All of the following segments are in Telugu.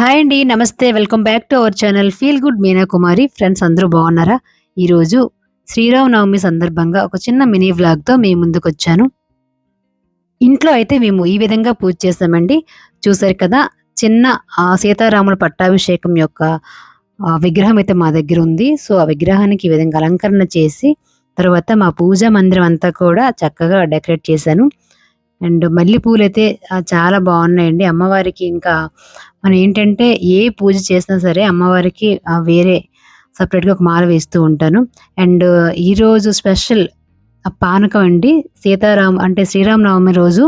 హాయ్ అండి. నమస్తే. Welcome back to our channel feel good Meena Kumari. Friends అందరూ బాగున్నారా? ఈరోజు శ్రీరామనవమి సందర్భంగా ఒక చిన్న మినీ వ్లాగ్‌తో మీ ముందుకొచ్చాను. ఇంట్లో అయితే మేము ఈ విధంగా పూజ చేసామండి. చూసారు కదా! చిన్న సీతారాముల పట్టాభిషేకం యొక్క విగ్రహం అయితే మా దగ్గర ఉంది సో, ఆ విగ్రహానికి ఈ విధంగా అలంకరణ చేసి, తర్వాత మా పూజా మందిరం అంతా కూడా చక్కగా డెకరేట్ చేశాను. అండ్ మల్లెపూలు అయితే చాలా బాగున్నాయండి. అమ్మవారికి ఇంకా మనం ఏంటంటే ఏ పూజ చేసినా సరే అమ్మవారికి వేరే సపరేట్గా ఒక మాల వేస్తూ ఉంటాను. అండ్ ఈరోజు స్పెషల్ పానకం అండి. సీతారాం అంటే శ్రీరామనవమి రోజు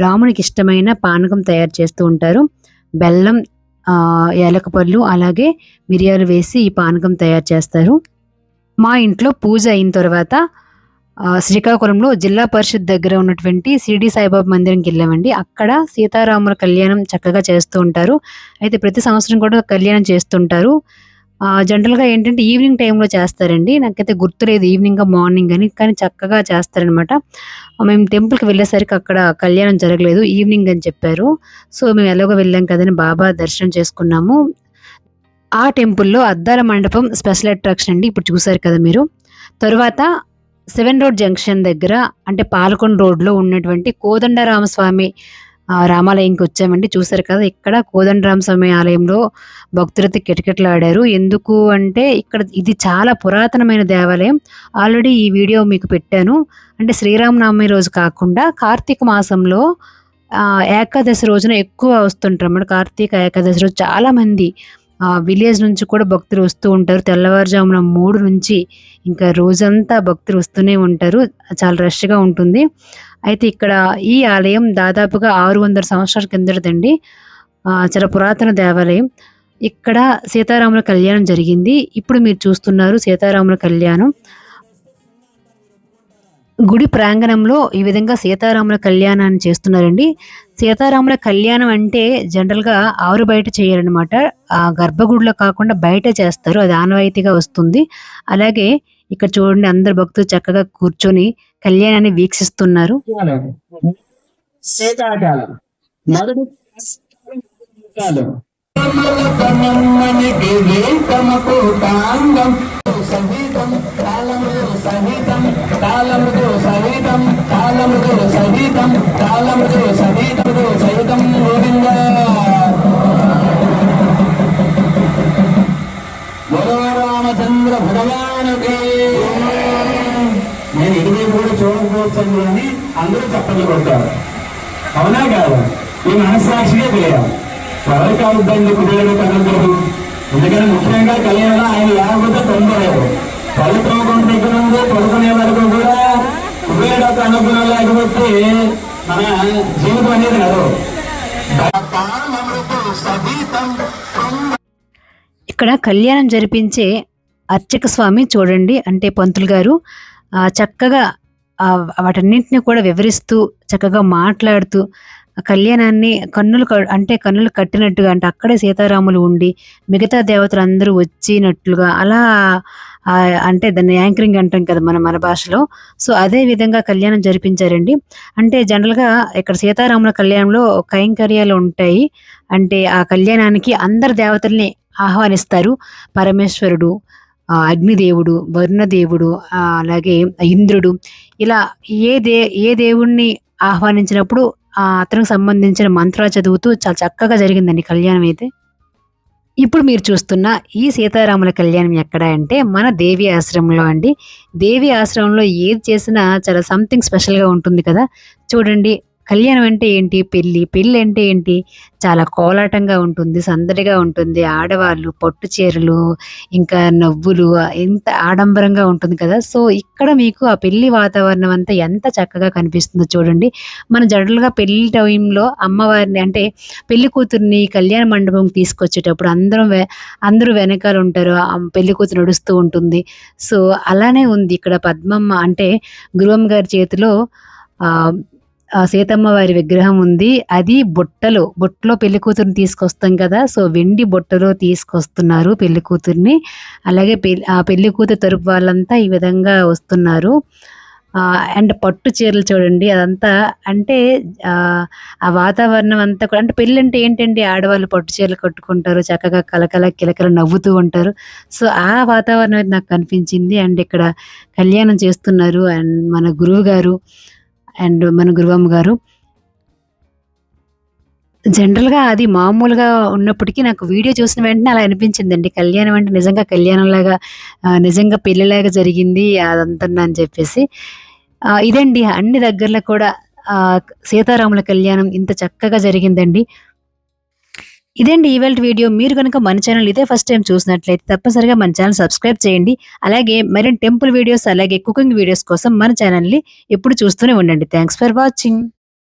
రామునికి ఇష్టమైన పానకం తయారు చేస్తూ ఉంటారు. బెల్లం, ఆహ్, అలాగే మిరియాలు వేసి ఈ పానకం తయారు చేస్తారు. మా ఇంట్లో పూజ అయిన తర్వాత శ్రీకాకుళంలో జిల్లా పరిషత్ దగ్గర ఉన్నటువంటి షిరిడి సాయిబాబా మందిరంకెళ్ళామండి. అక్కడ సీతారాముల కళ్యాణం చక్కగా చేస్తూ ఉంటారు. అయితే ప్రతి సంవత్సరం కూడా కళ్యాణం చేస్తుంటారు. జనరల్‌గా ఏంటంటే ఈవినింగ్ టైంలో చేస్తారండి. నాకైతే గుర్తులేదు ఈవినింగా, మార్నింగ్ అని. కానీ చక్కగా చేస్తారనమాట. మేము టెంపుల్‌కి వెళ్ళేసరికి అక్కడ కళ్యాణం జరగలేదు. ఈవినింగ్ అని చెప్పారు. సో, మేము ఎలాగో వెళ్ళాం కదని బాబా దర్శనం చేసుకున్నాము. ఆ టెంపుల్‌లో అద్దాల మండపం స్పెషల్ అట్రాక్షన్ అండి. ఇప్పుడు చూసారు కదా మీరు. తర్వాత సెవెన్ రోడ్ జంక్షన్ దగ్గర అంటే పాలకొండ రోడ్‌లో ఉన్నటువంటి కోదండరామస్వామి రామాలయంకి వచ్చామండి. చూసారు కదా! ఇక్కడ కోదండరామస్వామి ఆలయంలో భక్తులతో కిటకిటలాడారు. ఎందుకు అంటే ఇక్కడ ఇది చాలా పురాతనమైన దేవాలయం. ఆల్రెడీ ఈ వీడియో మీకు పెట్టాను. అంటే శ్రీరామనవమి రోజు కాకుండా కార్తీక మాసంలో ఏకాదశి రోజున ఎక్కువ వస్తుంటారు అన్నమాట కార్తీక ఏకాదశి రోజు చాలామంది విలేజ్ నుంచి కూడా భక్తులు వస్తూ ఉంటారు. తెల్లవారుజామున మూడు నుంచి ఇంకా రోజంతా భక్తులు వస్తూనే ఉంటారు. చాలా రష్‌గా ఉంటుంది. అయితే ఇక్కడ ఈ ఆలయం దాదాపుగా 600 సంవత్సరాల కిందటిదండి. చాలా పురాతన దేవాలయం. ఇక్కడ సీతారాముల కళ్యాణం జరిగింది. ఇప్పుడు మీరు చూస్తున్నారు సీతారాముల కళ్యాణం. గుడి ప్రాంగణంలో ఈ విధంగా సీతారాముల కళ్యాణాన్ని చేస్తున్నారండి. సీతారాముల కళ్యాణం అంటే జనరల్‌గా ఆరు బయట చేయరనమాట. ఆ గర్భగుడిలో కాకుండా బయటే చేస్తారు. అది ఆనవాయితీగా వస్తుంది. అలాగే ఇక్కడ చూడండి అందరు భక్తులు చక్కగా కూర్చొని కళ్యాణాన్ని వీక్షిస్తున్నారు. శీతాకాలం తాళముతో సహితం తాళముతో సహితముతో సహితం గోవింద. బలో రామచంద్ర భగవానుకి. నేను ఇటువైపు కూడా చూడకపోవచ్చు అని అందరూ చప్పట్లు కొడతారు. అవునా కాదు? ఈ మనస్సాక్షిగా తెలియాలి. ఎవరికి అవుద్దండి కుబేరుడు కనుగొడు ఎందుకని ముఖ్యంగా కలియాల ఆయన లేకపోతే తొందర పళ్ళు తోముకుంటే దగ్గర ఉందో? పడుకునే అనుగుణం లేకపోతే మన జీవితం అనేది నడవు ఇక్కడ కళ్యాణం జరిపించే అర్చక స్వామి చూడండి అంటే పంతులు గారు చక్కగా వాటన్నింటినీ వాటన్నింటిని కూడా వివరిస్తూ చక్కగా మాట్లాడుతూ కళ్యాణాన్ని కన్నులు క అంటే కన్నులు కట్టినట్టుగా అంటే అక్కడే సీతారాములు ఉండి మిగతా దేవతలు అందరూ వచ్చినట్లుగా అలా అంటే దాన్ని యాంకరింగ్ అంటాం కదా మన మన భాషలో. సో, అదే విధంగా కళ్యాణం జరిపించారండి. అంటే జనరల్‌గా ఇక్కడ సీతారాముల కళ్యాణంలో కైంకర్యాలు ఉంటాయి. అంటే ఆ కళ్యాణానికి అందరు దేవతల్ని ఆహ్వానిస్తారు. పరమేశ్వరుడు, అగ్నిదేవుడు, వరుణదేవుడు అలాగే ఇంద్రుడు ఇలా ఏ దే ఏ దేవుణ్ణి ఆహ్వానించినప్పుడు అతనికి సంబంధించిన మంత్రాలు చదువుతూ చాలా చక్కగా జరిగిందండి కళ్యాణం అయితే. ఇప్పుడు మీరు చూస్తున్న ఈ సీతారాముల కళ్యాణం ఎక్కడ అంటే మన దేవి ఆశ్రమంలో అండి. దేవి ఆశ్రమంలో ఏది చేసినా చాలా సంథింగ్ స్పెషల్‌గా ఉంటుంది కదా! చూడండి కళ్యాణం అంటే ఏంటి? పెళ్ళి పెళ్ళి అంటే ఏంటి? చాలా కోలాటంగా ఉంటుంది. సందడిగా ఉంటుంది. ఆడవాళ్ళు పట్టు చీరలు, ఇంకా నవ్వులు ఎంత ఆడంబరంగా ఉంటుంది కదా! సో, ఇక్కడ మీకు ఆ పెళ్ళి వాతావరణం అంతా ఎంత చక్కగా కనిపిస్తుందో చూడండి. మన జనరల్‌గా పెళ్ళి టైంలో అమ్మవారిని అంటే పెళ్ళి కూతుర్ని కళ్యాణ మండపం తీసుకొచ్చేటప్పుడు అందరం వె అందరూ వెనకాల ఉంటారు. పెళ్ళి కూతురు నడుస్తూ ఉంటుంది. సో, అలానే ఉంది ఇక్కడ పద్మమ్మ అంటే గురువమ్మ గారి చేతిలో సీతమ్మ వారి విగ్రహం ఉంది. అది బుట్టలో, బుట్టలో పెళ్ళి కూతురిని తీసుకొస్తాం కదా! సో, వెండి బుట్టలో తీసుకొస్తున్నారు పెళ్ళి కూతుర్ని అలాగే పె ఆ పెళ్ళి కూతురు తరపు వాళ్ళంతా ఈ విధంగా వస్తున్నారు. అండ్ పట్టు చీరలు చూడండి అదంతా అంటే ఆ, ఆ వాతావరణం అంతా కూడా అంటే పెళ్ళి అంటే ఏంటండి ఆడవాళ్ళు పట్టు చీరలు కట్టుకుంటారు చక్కగా కలకల కిలకల నవ్వుతూ ఉంటారు సో ఆ వాతావరణం అయితే నాకు కనిపించింది అండ్ ఇక్కడ కళ్యాణం చేస్తున్నారు అండ్ మన గురువు గారు అండ్ మన గురువమ్మ గారు జనరల్‌గా అది మామూలుగా ఉన్నప్పటికీ నాకు వీడియో చూసిన వెంటనే అలా అనిపించిందండి. కళ్యాణం అంటే నిజంగా కళ్యాణంలాగా నిజంగా పెళ్ళిలాగా జరిగింది అదంతాను అని చెప్పేసి. ఇదండి అన్ని దగ్గరలో కూడా సీతారాముల కళ్యాణం ఇంత చక్కగా జరిగిందండి. ఇదండి ఈవెల్ట్ వీడియో. మీరు కనుక మన ఛానల్ ఇదే ఫస్ట్ టైం చూసినట్లయితే తప్పనిసరిగా మన ఛానల్ సబ్స్క్రైబ్ చేయండి. అలాగే మరిన్ని టెంపుల్ వీడియోస్ అలాగే కుకింగ్ వీడియోస్ కోసం మన ఛానల్‌ని ఎప్పుడు చూస్తూనే ఉండండి. Thanks for watching.